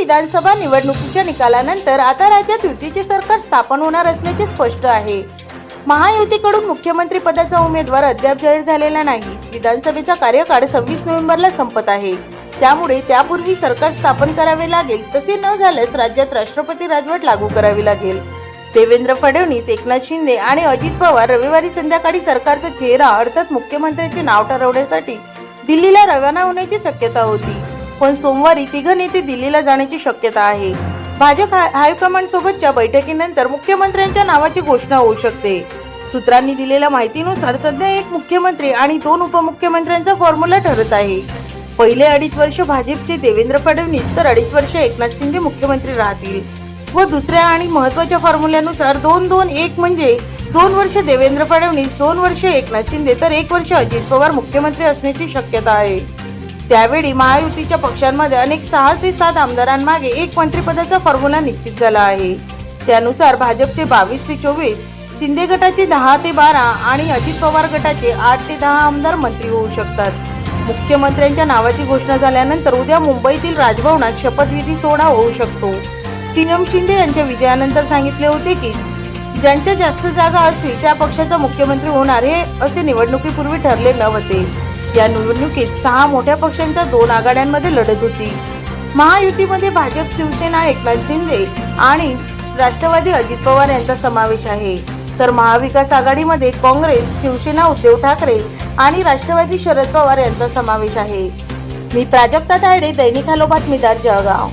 विधानसभा निवडणुकीच्या निकालानंतर आता राज्यात युतीचे सरकार स्थापन होणार असल्याचे स्पष्ट आहे. महायुतीकडून मुख्यमंत्री पदाचा उमेदवार अद्याप जाहीर झालेला नाही. विधानसभेचा कार्यकाळ सव्वीस नोव्हेंबरला संपत आहे. त्यामुळे त्यापूर्वी सरकार स्थापन करावे लागेल तसे न झाल्यास राज्यात राष्ट्रपती राजवट लागू करावी लागेल. देवेंद्र फडणवीस एकनाथ शिंदे आणि अजित पवार रविवारी संध्याकाळी सरकारचा चेहरा अर्थात मुख्यमंत्र्यांचे नाव ठरवण्यासाठी दिल्लीला रवाना होण्याची शक्यता होती. पण सोमवारी तिघ नेते दिल्लीला जाण्याची शक्यता आहे. भाजप हाय- हायकमांड सोबतच्या बैठकीनंतर मुख्यमंत्र्यांच्या नावाची घोषणा होऊ शकते. सूत्रांनी दिलेल्या माहितीनुसार सध्या एक मुख्यमंत्री आणि दोन उपमुख्यमंत्र्यांचा फॉर्म्युला ठरत आहे. पहिले अडीच वर्ष भाजपचे देवेंद्र फडणवीस तर अडीच वर्ष एकनाथ शिंदे मुख्यमंत्री राहतील. व दुसऱ्या आणि महत्त्वाच्या फॉर्म्युल्यानुसार दोन दोन एक म्हणजे दोन वर्ष देवेंद्र फडणवीस दोन वर्ष एकनाथ शिंदे तर एक वर्ष अजित पवार मुख्यमंत्री असण्याची शक्यता आहे. त्यावेळी महायुतीच्या पक्षांमध्ये अनेक सहा ते सात आमदारांमागे एक मंत्रिपदाचा फॉर्म्युला निश्चित झाला आहे. त्यानुसार भाजपचे बावीस ते चोवीस शिंदे गटाचे दहा ते बारा आणि अजित पवार गटाचे आठ ते दहा आमदार मंत्री होऊ शकतात. मुख्यमंत्र्यांच्या नावाची घोषणा झाल्यानंतर उद्या मुंबईतील राजभवनात शपथविधी सोहळा होऊ शकतो. सीएम शिंदे यांच्या विजयानंतर सांगितले होते की ज्यांच्या जास्त जागा असतील त्या पक्षाचा मुख्यमंत्री होणार हे असे निवडणुकीपूर्वी ठरले नव्हते या निवडणुकीत सहा मोठ्या पक्षांच्या दोन आघाड्यांमध्ये लढत होती. महायुतीमध्ये भाजप शिवसेना एकनाथ शिंदे आणि राष्ट्रवादी अजित पवार यांचा समावेश आहे. तर महाविकास आघाडीमध्ये काँग्रेस शिवसेना उद्धव ठाकरे आणि राष्ट्रवादी शरद पवार यांचा समावेश आहे. मी प्राजक्ता तायडे दैनिक हॅलो बातमीदार जळगाव.